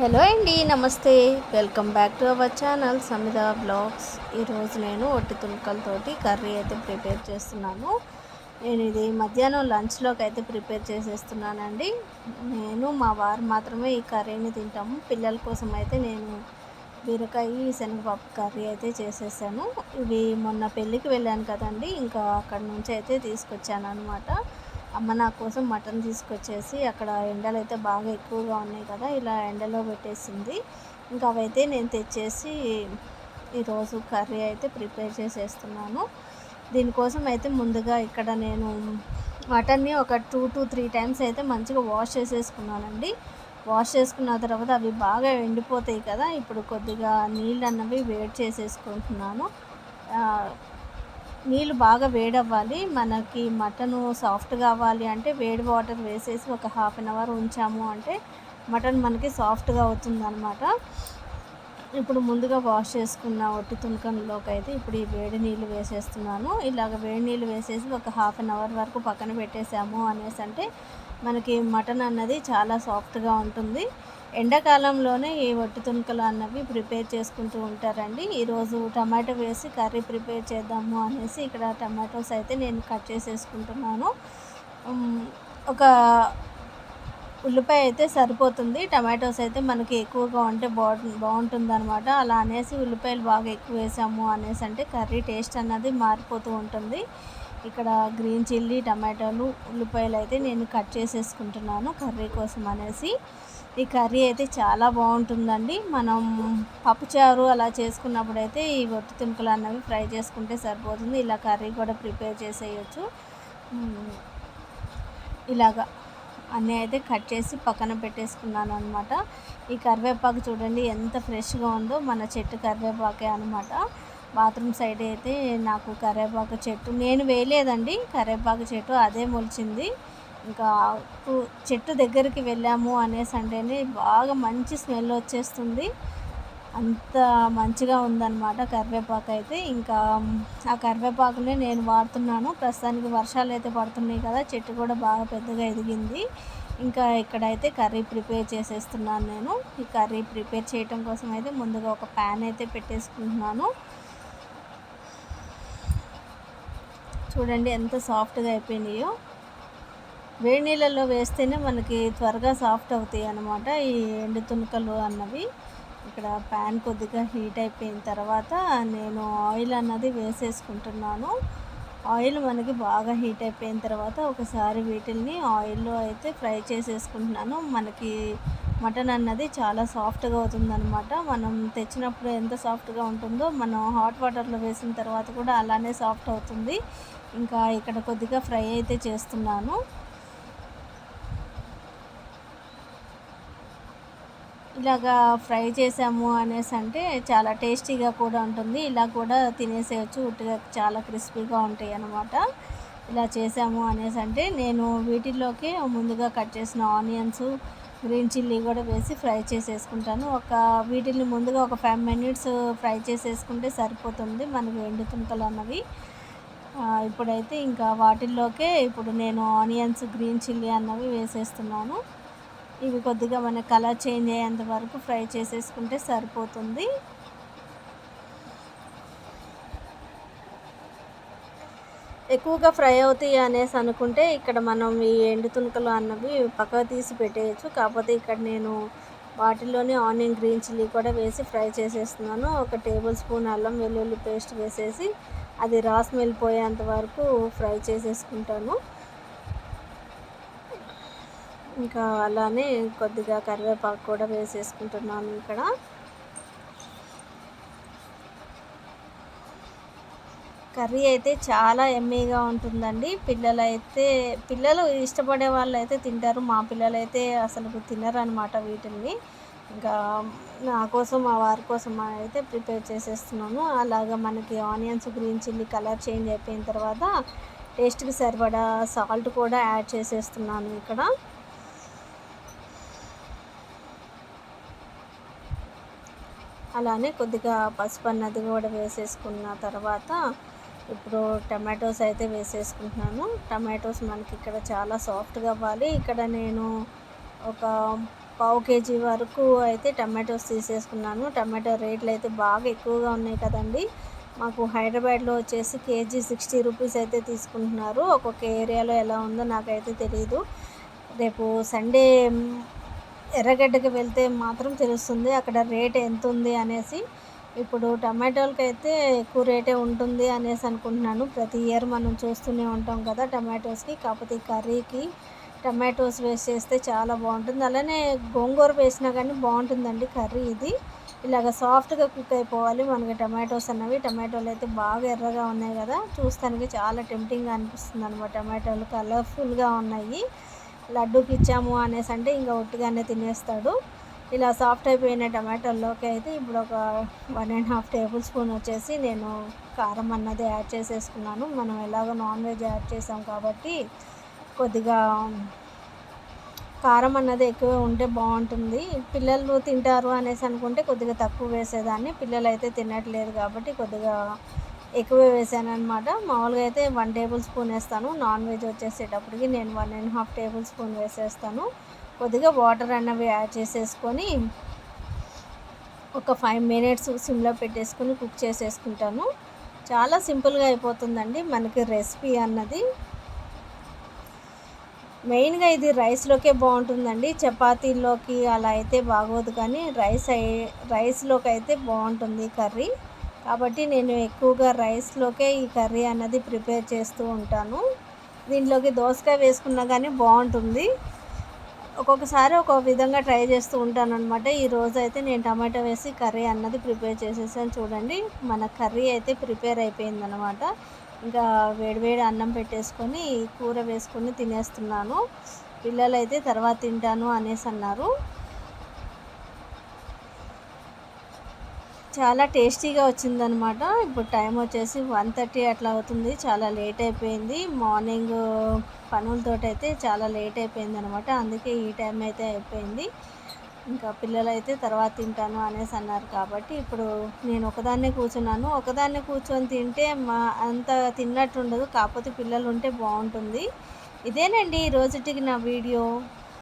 Hello అండి నమస్తే. Welcome back to our channel Samitha blogs. ఈరోజు నేను ఒట్టి తుణుకలతోటి కర్రీ అయితే ప్రిపేర్ చేస్తున్నాను. నేను ఇది మధ్యాహ్నం లంచ్లోకి అయితే ప్రిపేర్ చేసేస్తున్నానండి. నేను మా వారు మాత్రమే ఈ కర్రీని తింటాము. పిల్లల కోసం అయితే నేను బీరకాయ శనగపప్పు కర్రీ అయితే చేసేసాను. ఇవి మొన్న పెళ్ళికి వెళ్ళాను కదండి ఇంకా అక్కడ నుంచి అయితే తీసుకొచ్చాను అనమాట అమ్మ నా కోసం మటన్ తీసుకొచ్చేసి అక్కడ ఎండలు అయితే బాగా ఎక్కువగా ఉన్నాయి కదా ఇలా ఎండలో పెట్టేసింది. ఇంకా అవైతే నేను తెచ్చేసి ఈరోజు కర్రీ అయితే ప్రిపేర్ చేసేస్తున్నాను. దీనికోసం అయితే ముందుగా ఇక్కడ నేను మటన్ని ఒక టూ టు త్రీ టైమ్స్ అయితే మంచిగా వాష్ చేసేసుకున్నానండి. వాష్ చేసుకున్న తర్వాత అవి బాగా ఎండిపోతాయి కదా ఇప్పుడు కొద్దిగా నీళ్ళు అన్నవి వేడి చేసేసుకుంటున్నాను. నీళ్ళు బాగా వేడవ్వాలి. మనకి మటను సాఫ్ట్ కావాలి అంటే వేడి వాటర్ వేసేసి ఒక హాఫ్ అన్ అవర్ ఉంచాము అంటే మటన్ మనకి సాఫ్ట్గా అవుతుంది అనమాట ఇప్పుడు ముందుగా వాష్ చేసుకున్న ఒట్టి తునకంలోకి అయితే ఇప్పుడు ఈ వేడి నీళ్ళు వేసేస్తున్నాను. ఇలాగ వేడి నీళ్ళు వేసేసి ఒక హాఫ్ అన్ అవర్ వరకు పక్కన పెట్టేసాము అనేసి అంటే మనకి మటన్ అన్నది చాలా సాఫ్ట్గా ఉంటుంది. ఎండాకాలంలోనే ఈ వట్టి తుణుకలు అన్నవి ప్రిపేర్ చేసుకుంటూ ఉంటారండి. ఈరోజు టమాటో వేసి కర్రీ ప్రిపేర్ చేద్దాము అనేసి ఇక్కడ టమాటోస్ అయితే నేను కట్ చేసేసుకుంటున్నాను. ఒక ఉల్లిపాయ అయితే సరిపోతుంది. టమాటోస్ అయితే మనకి ఎక్కువగా ఉంటే బాగు బాగుంటుంది అనమాట అలా అనేసి ఉల్లిపాయలు బాగా ఎక్కువ వేసాము అనేసి అంటే కర్రీ టేస్ట్ అన్నది మారిపోతూ ఉంటుంది. ఇక్కడ గ్రీన్ చిల్లీ టమాటోలు ఉల్లిపాయలు అయితే నేను కట్ చేసేసుకుంటున్నాను కర్రీ కోసం అనేసి. ఈ కర్రీ అయితే చాలా బాగుంటుందండి. మనం పప్పుచారు అలా చేసుకున్నప్పుడు అయితే ఈ ఒట్టి తుంకలు అన్నవి ఫ్రై చేసుకుంటే సరిపోతుంది. ఇలా కర్రీ కూడా ప్రిపేర్ చేసేయచ్చు. ఇలాగా అన్నీ అయితే కట్ చేసి పక్కన పెట్టేసుకున్నాను అనమాట ఈ కరివేపాకు చూడండి ఎంత ఫ్రెష్గా ఉందో మన చెట్టు కరివేపాకే అనమాట బాత్రూమ్ సైడ్ అయితే నాకు కరివేపాకు చెట్టు నేను వేయలేదండి. కరేపాకు చెట్టు అదే మొలిచింది. ఇంకా చెట్టు దగ్గరికి వెళ్ళాము అనేసి అంటేనే బాగా మంచి స్మెల్ వచ్చేస్తుంది. అంత మంచిగా ఉందన్నమాట కరివేపాకు అయితే. ఇంకా ఆ కరివేపాకునే నేను వాడుతున్నాను. ప్రస్తుతానికి వర్షాలు అయితే పడుతున్నాయి కదా చెట్టు కూడా బాగా పెద్దగా ఎదిగింది. ఇంకా ఇక్కడైతే కర్రీ ప్రిపేర్ చేసేస్తున్నాను నేను. ఈ కర్రీ ప్రిపేర్ చేయటం కోసం అయితే ముందుగా ఒక ప్యాన్ అయితే పెట్టేసుకుంటున్నాను. చూడండి ఎంత సాఫ్ట్గా అయిపోయినాయో. వేడి నీళ్ళల్లో వేస్తేనే మనకి త్వరగా సాఫ్ట్ అవుతాయి అన్నమాట ఈ ఎండు తునకలు అన్నవి. ఇక్కడ ప్యాన్ కొద్దిగా హీట్ అయిపోయిన తర్వాత నేను ఆయిల్ అన్నది వేసేసుకుంటున్నాను. ఆయిల్ మనకి బాగా హీట్ అయిపోయిన తర్వాత ఒకసారి వీటిల్ని ఆయిల్లో అయితే ఫ్రై చేసేసుకుంటున్నాను. మనకి మటన్ అన్నది చాలా సాఫ్ట్గా అవుతుందనమాట మనం తెచ్చినప్పుడు ఎంత సాఫ్ట్గా ఉంటుందో మనం హాట్ వాటర్లో వేసిన తర్వాత కూడా అలానే సాఫ్ట్ అవుతుంది. ఇంకా ఇక్కడ కొద్దిగా ఫ్రై అయితే చేస్తున్నాను. ఇలాగా ఫ్రై చేసాము అనేసి అంటే చాలా టేస్టీగా కూడా ఉంటుంది. ఇలా కూడా తినేసేయచ్చు. ఉట్టిగా చాలా క్రిస్పీగా ఉంటాయి అన్నమాట. ఇలా చేసాము అనేసి అంటే నేను వీటిల్లోకి ముందుగా కట్ చేసిన ఆనియన్స్ గ్రీన్ చిల్లీ కూడా వేసి ఫ్రై చేసేసుకుంటాను. ఒక వీటిని ముందుగా ఒక ఫైవ్ మినిట్స్ ఫ్రై చేసేసుకుంటే సరిపోతుంది మనకి ఎండు తుంకలు అన్నవి. ఇప్పుడైతే ఇంకా వాటిల్లోకే ఇప్పుడు నేను ఆనియన్స్ గ్రీన్ చిల్లీ అన్నవి వేసేస్తున్నాను. ఇవి కొద్దిగా మన కలర్ చేంజ్ అయ్యేంత వరకు ఫ్రై చేసేసుకుంటే సరిపోతుంది. ఎక్కువగా ఫ్రై అవుతాయి అనేసి అనుకుంటే ఇక్కడ మనం ఈ ఎండు తునకలు అన్నవి పక్కకు తీసి పెట్టేయచ్చు. కాకపోతే ఇక్కడ నేను వాటిలోనే ఆనియన్ గ్రీన్ చిల్లీ కూడా వేసి ఫ్రై చేసేస్తున్నాను. ఒక టేబుల్ స్పూన్ అల్లం వెల్లుల్లి పేస్ట్ వేసేసి అది రాస్ మెల్లిపోయేంత వరకు ఫ్రై చేసేసుకుంటాను. ఇంకా అలానే కొద్దిగా కరివేపాకు కూడా వేసేసుకుంటున్నాను ఇక్కడ. కర్రీ అయితే చాలా ఎమ్మీగా ఉంటుందండి. పిల్లలైతే పిల్లలు ఇష్టపడే వాళ్ళు అయితే తింటారు. మా పిల్లలు అయితే అసలు తినరు అనమాట వీటిని ఇంకా నా కోసం మా వారి కోసం అయితే ప్రిపేర్ చేసేస్తున్నాను. అలాగా మనకి onions green chilli colour change అయిపోయిన తర్వాత టేస్ట్కి సరిపడా సాల్ట్ కూడా యాడ్ చేసేస్తున్నాను ఇక్కడ. అలానే కొద్దిగా పసుపు అన్నది కూడా వేసేసుకున్న తర్వాత ఇప్పుడు టమాటోస్ అయితే వేసేసుకుంటున్నాను. టమాటోస్ మనకి ఇక్కడ చాలా సాఫ్ట్గా అవ్వాలి. ఇక్కడ నేను ఒక పావు కేజీ వరకు అయితే టమాటోస్ తీసేసుకున్నాను. టమాటో రేట్లు అయితే బాగా ఎక్కువగా ఉన్నాయి కదండి. మాకు హైదరాబాద్లో వచ్చేసి కేజీ సిక్స్టీ రూపీస్ అయితే తీసుకుంటున్నారు. ఒక్కొక్క ఏరియాలో ఎలా ఉందో నాకైతే తెలియదు రేపు సండే ఎర్రగడ్డకి వెళ్తే మాత్రం తెలుస్తుంది అక్కడ రేట్ ఎంత ఉంది అనేసి. ఇప్పుడు టమాటోలకి అయితే ఎక్కువ రేటే ఉంటుంది అనేసి అనుకుంటున్నాను. ప్రతి ఇయర్ మనం చూస్తూనే ఉంటాం కదా టమాటోస్కి కాకపోతే కర్రీకి టమాటోస్ వేస్ట్ చేస్తే చాలా బాగుంటుంది. అలానే గోంగూర వేసినా కానీ బాగుంటుందండి కర్రీ ఇది. ఇలాగ సాఫ్ట్గా కుక్ అయిపోవాలి మనకి టమాటోస్ అన్నవి. టమాటోలు అయితే బాగా ఎర్రగా ఉన్నాయి కదా. చూస్తానికి చాలా టెంప్టింగ్గా అనిపిస్తుంది అనమాట టమాటోలు. కలర్ఫుల్గా ఉన్నాయి. లడ్డూకి ఇచ్చాము అనేసి అంటే ఇంకా ఒట్టిగానే తినేస్తాడు. ఇలా సాఫ్ట్ అయిపోయిన టమాటోల్లోకి అయితే ఇప్పుడు ఒక one and half tablespoon వచ్చేసి నేను కారం అన్నది యాడ్ చేసేసుకున్నాను. మనం ఎలాగో నాన్ వెజ్ యాడ్ చేసాం కాబట్టి కొద్దిగా కారం అన్నది ఎక్కువ ఉంటే బాగుంటుంది. పిల్లలు తింటారు అనేసి అనుకుంటే కొద్దిగా తక్కువ వేసేదాన్ని. పిల్లలు అయితే తినట్లేదు కాబట్టి కొద్దిగా ఎక్కువ వేసాను అనమాట మామూలుగా అయితే వన్ టేబుల్ స్పూన్ వేస్తాను. నాన్ వెజ్ వచ్చేసేటప్పటికి నేను one and half tablespoon వేసేస్తాను. కొద్దిగా వాటర్ అన్నవి యాడ్ చేసేసుకొని ఒక ఫైవ్ మినిట్స్ సిమ్లో పెట్టేసుకొని కుక్ చేసేసుకుంటాను. చాలా సింపుల్గా అయిపోతుందండి మనకి రెసిపీ అన్నది. మెయిన్గా ఇది రైస్లోకే బాగుంటుందండి. చపాతీలోకి అలా అయితే బాగోదు కానీ రైస్ అయి రైస్లోకి అయితే బాగుంటుంది కర్రీ. కాబట్టి నేను ఎక్కువగా రైస్లోకే ఈ కర్రీ అన్నది ప్రిపేర్ చేస్తూ ఉంటాను. దీంట్లోకి దోసకాయ వేసుకున్నా కానీ బాగుంటుంది. ఒక్కొక్కసారి ఒక్కొక్క విధంగా ట్రై చేస్తూ ఉంటాను అనమాట ఈ రోజు అయితే నేను టమాటో వేసి కర్రీ అన్నది ప్రిపేర్ చేసేసాను చూడండి. మన కర్రీ అయితే ప్రిపేర్ అయిపోయింది అనమాట ఇంకా వేడివేడి అన్నం పెట్టేసుకొని కూర వేసుకొని తినేస్తున్నాను. పిల్లలైతే తర్వాత తింటాను అనేసి అన్నారు చాలా టేస్టీగా వచ్చిందనమాట ఇప్పుడు టైం వచ్చేసి వన్ థర్టీ అట్లా అవుతుంది. చాలా లేట్ అయిపోయింది. మార్నింగ్ పనులతో అయితే చాలా లేట్ అయిపోయింది అనమాట అందుకే ఈ టైం అయితే అయిపోయింది. ఇంకా పిల్లలు అయితే తర్వాత తింటాను అనేసి అన్నారు కాబట్టి ఇప్పుడు నేను ఒకదాన్నే కూర్చున్నాను. ఒకదాన్నే కూర్చొని తింటే మా అంత తిన్నట్టు ఉండదు కాకపోతే పిల్లలు ఉంటే బాగుంటుంది. ఇదేనండి రోజుటికి నా వీడియో.